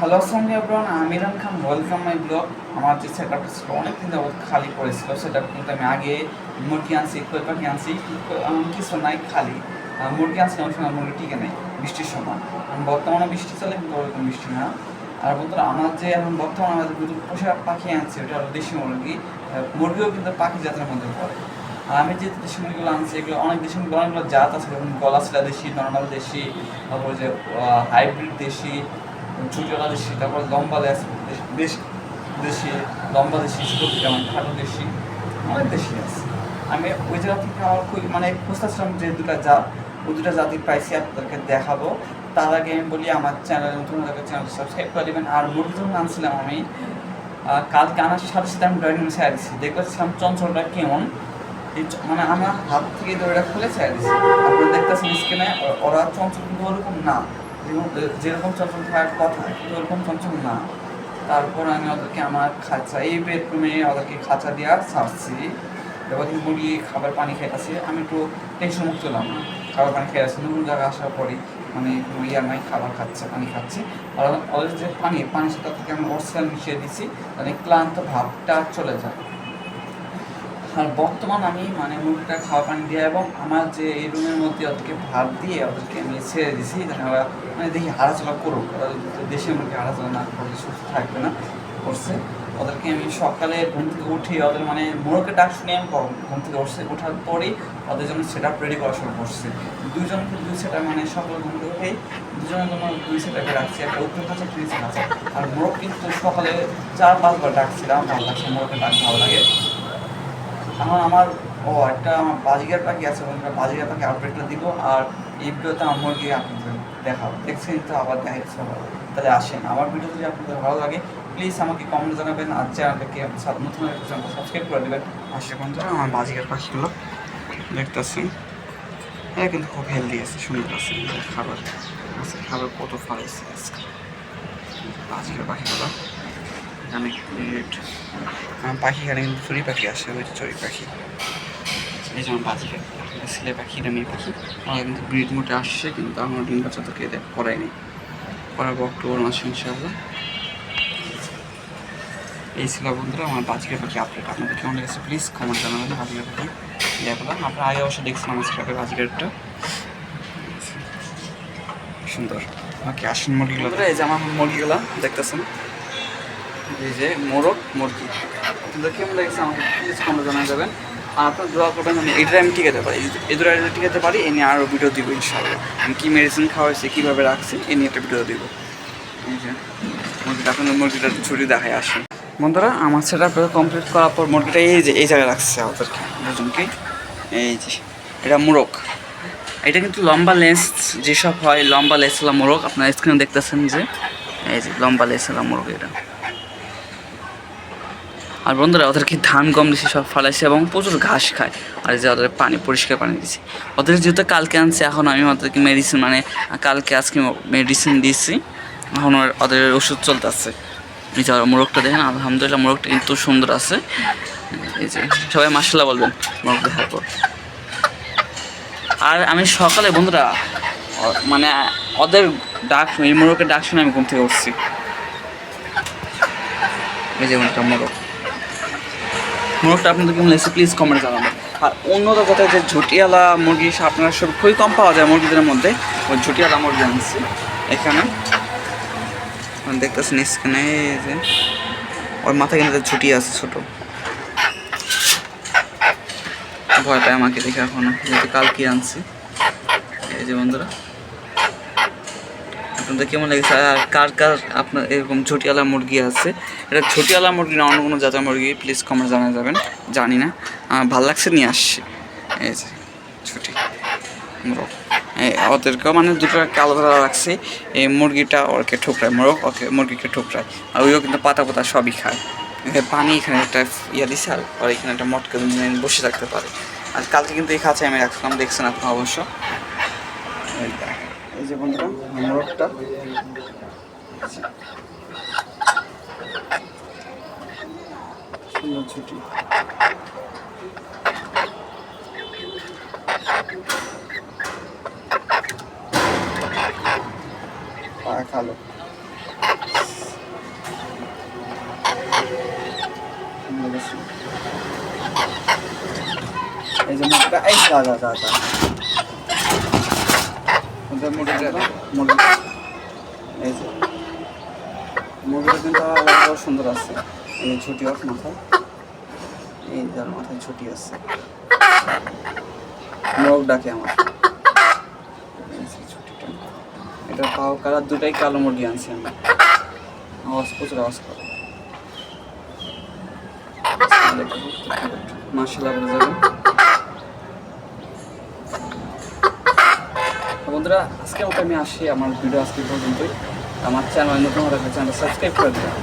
Hello আসসালামু আলাইকুম আমি Imran Khan welcome my blog আমার যে সেট আপটা ছিল অনেক দিন যাবত খালি পড়েছিল। সেটা কিন্তু আমি আগে মুরগি আনছি কই পাখি আনছি। কিন্তু কিছু নাই, খালি। মুরগি আনছি অনেক সময় মুরগি টিকে নেই, বৃষ্টির সময়। বর্তমানে বৃষ্টি চলে, কিন্তু ওরকম বৃষ্টি না। আর বন্ধুরা, আমার যে এখন বর্তমানে আমাদের দুটো পোষা পাখি আনছি ওটা হলো দেশি মুরগি। মুরগিও কিন্তু পাখি জাতের মধ্যে পড়ে। আর আমি যে দেশি মুরগিগুলো আনছি, এগুলো অনেক দেশি মুরগি অনেকগুলো জাত আছে। যেমন গলাশিলা দেশি, নর্মাল দেশি, তারপর যে হাইব্রিড দেশি ছোটলা দেশি তারপর লম্বা দেশ দেশ, দেশি লম্বা দেশি, ছোটো যেমন খাটো দেশি, অনেক দেশি আছে। আমি ওই জায়গা থেকে আমার খুব মানে খুঁজতেছিলাম যে দুটা জাত, ওই দুটা জাতি পাইছি, আপনাদেরকে দেখাবো। তার আগে আমি বলি, আমার চ্যানেল নতুন হলে চ্যানেল সাবস্ক্রাইব করে দেবেন। আর মুরগি যখন আনছিলাম আমি কালকে আনার সাথে সাথে আমি ড্রয়িং রুমে ছেড়ে দিচ্ছি দেখতেছিলাম চঞ্চলটা কেমন। মানে আমার হাত থেকে দড়িটা খুলে ছেড়ে দিচ্ছি আপনারা দেখতেছেন স্ক্রিনে ওরা চঞ্চল কিন্তু ওরকম না। যেরকম- চঞ্চল থাকার কথা ওরকম চঞ্চল না। তারপর আমি ওদেরকে আমার খাঁচা, এই বেডরুমে ওদেরকে খাঁচা দিয়া ছাড়ছি। কিন্তু মুরগি খাবার পানি খাইতেছি, আমি একটু টেনশন মুক্ত হলাম। না খাবার পানি খেয়ে আসছি নতুন জায়গায় আসার পরে মানে কোনো ইয়ার নাই, খাবার খাচ্ছে, পানি খাচ্ছে। আর ওদের যে পানি, পানির সাথে থেকে আমি অক্সিজেন মিশিয়ে দিছি মানে ক্লান্ত ভাবটা চলে যায়। আর বর্তমান আমি মানে মুরগিটা খাওয়া পানি দিয়ে এবং আমার যে এই রুমের মধ্যে ওদেরকে ভাত দিয়ে ওদেরকে আমি ছেড়ে দিছি, যেন ওরা মানে দেখি হাঁটাচলা করুক। যদি দেশি মুরগি হাঁটাচলা না করলে সুস্থ থাকবে না, করছে। ওদেরকে আমি সকালে ঘুম থেকে উঠি ওদের মানে মোরগের ডাক শুনে আমি ঘুম থেকে উঠছে, ওঠার পরেই ওদের জন্য সেট আপ রেডি করা শুরু করছে। দুজনকে দুই সেট মানে সকালে ঘুম থেকে উঠেই দুজনের জন্য দুই সেট আপে রাখছি। একটা উত্তর কাছে, একটা কাছে। আর মোরগ কিন্তু সকালে চার পাঁচবার ডাকছিলাম ভালো লাগছে মোরগের ডাক ভালো লাগে। আমার আমার, ও, একটা আমার বাজিগার পাখি আছে, বন্ধুরা, বাজিগার পাখি আপডেটটা দিব, আর এই ভিডিওতে আমার মুরগি আপনাদের দেখাবো। দেখছেন তো, আবার দেখাচ্ছি আবার। তাহলে আসেন, আমার ভিডিও যদি আপনাদের ভালো লাগে প্লিজ আমাকে কমেন্ট জানাবেন, আর চ্যানেলটাকে নতুন সাবস্ক্রাইব করে দেবেন। আসে বন্ধুরা, আমার বাজিগার পাখিগুলো দেখতেছেন। এরা কিন্তু খুব হেলদি আছে সুন্দর আছে খাবার, আজকে খাবার কত ফারাইছে আজকে। বাজিগার পাখিগুলো। অনেক কিউট পাখি এখানে কিন্তু চড়ি পাখি আসে ওই চড়ি পাখি। এই যেমন পাখি ছেলে পাখি মেয়ে পাখি। ওরা কিন্তু ব্রিড মোটে আসছে কিন্তু আমার ডিম বাচ্চা তোকে এদের করায়নি করাবো অক্টোবর মাসে ইনশাআল্লাহ। এই ছিল বন্ধুরা আমার বাজিকার পাখি আপডেট আপনাদের কেমন লেগেছে প্লিজ কমেন্ট জানাবেন বাজিকার পাখি দেখলাম আপনারা আগে অবশ্যই দেখছেন আমার সেটাকে বাজিকারটা সুন্দর। ওকে আসুন মুরগিগুলো। এই যে আমার মুরগিগুলো দেখতেছেন? এই যে মোরগ মুরগি। আপনাদের কেমন লাগছে আমাকে? প্লিজ কমেন্ট জানা যাবেন। আর আপনার দোয়া করবেন আমি এটা আমি টিকাতে পারি। এই দুটো আইডিয়া টিকাতে পারি, এ নিয়ে আরও ভিডিও দিব ইনশাআল্লাহ। আমি কী মেডিসিন খাওয়াইছি, কীভাবে রাখছি, এ নিয়ে একটা ভিডিও দিব। এই যে আপনাদের মুরগিটা ছুটি দেখায় আসেন। বন্ধুরা, আমার সেটা কমপ্লিট করার পর মুরগিটা এই যে, এই জায়গায় রাখছে ওদেরকে দুজনকে এই যে, এটা মোরগ। এটা কিন্তু লম্বা লেন্স যেসব হয়, লম্বা লেন্সওয়ালা মোরগ, আপনারা স্ক্রিনে দেখতেছেন যে, এই যে, লম্বা লেন্সওয়ালা মোরগ এটা। আর বন্ধুরা, ওদেরকে ধান গম দিছি, সব ফালাইছি এবং প্রচুর ঘাস খায়। আর যে ওদের পানি, পরিষ্কার পানি দিছি। ওদের যেহেতু কালকে আনছি, এখন আমি ওদেরকে মেডিসিন মানে কালকে আজকে মেডিসিন দিয়েছি এখন ওদের ওষুধ চলতেছে। এই যে মোরগটা দেখেন, আলহামদুলিল্লাহ মোরগটা কিন্তু সুন্দর আছে। এই যে, সবাই মাসাল্লাহ বলবেন, মোরগ দেখার পর। আর আমি সকালে, বন্ধুরা মানে ওদের ডাক, এই মোরগের ডাক শুনে আমি ঘুম থেকে উঠছি। এই যে মোরগ। মোরগটা আপনাদের কেমন লাগছে? প্লিজ কমেন্ট জানাবেন। আর অন্যটা কথা যে ঝুটিয়ালা মুরগি আপনার সব খুবই কম পাওয়া যায় মুরগিদের মধ্যে। ওই ঝুটিয়ালা মুরগি আনছি এখানে। দেখতেছেন এই যে। ওর মাথায় কিন্তু ঝুটি আছে ছোট। ভয় পায় আমাকে দেখে এখনও। কালকে আনছি। এই যে বন্ধুরা। আপনাদের কেমন লেগেছে? আর কার কার আপনার এরকম ঝুটিয়ালা মুরগি আছে? এটা ঝুটিয়ালা মুরগি না, অন্য কোনো জাতের মুরগি প্লিজ কমেন্ট জানা যাবেন। জানি না। ভালো লাগছে, নিয়ে আসছি। এই যে ছুটি মোরগ। ওদেরকেও মানে দুটো কালো ধরা রাখছে এই মুরগিটা ওকে ঠোকরায়, মোরগ ওকে, মুরগিকে ঠোকরায়। আর ওইও কিন্তু পাতা পাতা সবই খায়। পানি, এখানে একটা ইয়া দিছে, আর আর এখানে একটা মটকা বসে থাকতে পারে। আর কালকে কিন্তু এই খাঁচায় আমি রাখছিলাম, দেখছেন আপনার অবশ্য। এই যে বন্ধুরা মোরগটা সুন্দর ছুটি। এই যে মুখটা এই দাদা দাদা এই যে। আলাদা সুন্দর আছে। এই ছুটি ওর মাথায়। এই যার মাথায় ছুটি আছে। মোরগ ডাকে আমার। এটা পাও কালার দুটাই কালো মুরগি আনছি আমি। আওয়াজ প্রচুর আওয়াজ করে। মার্শাল্লাহ বলে যাবেন বন্ধুরা, আজকে মতো আমি আসি আমার ভিডিও আজকে পর্যন্তই। আমার চ্যানেল নতুন হলে চ্যানেল সাবস্ক্রাইব করে দেবেন।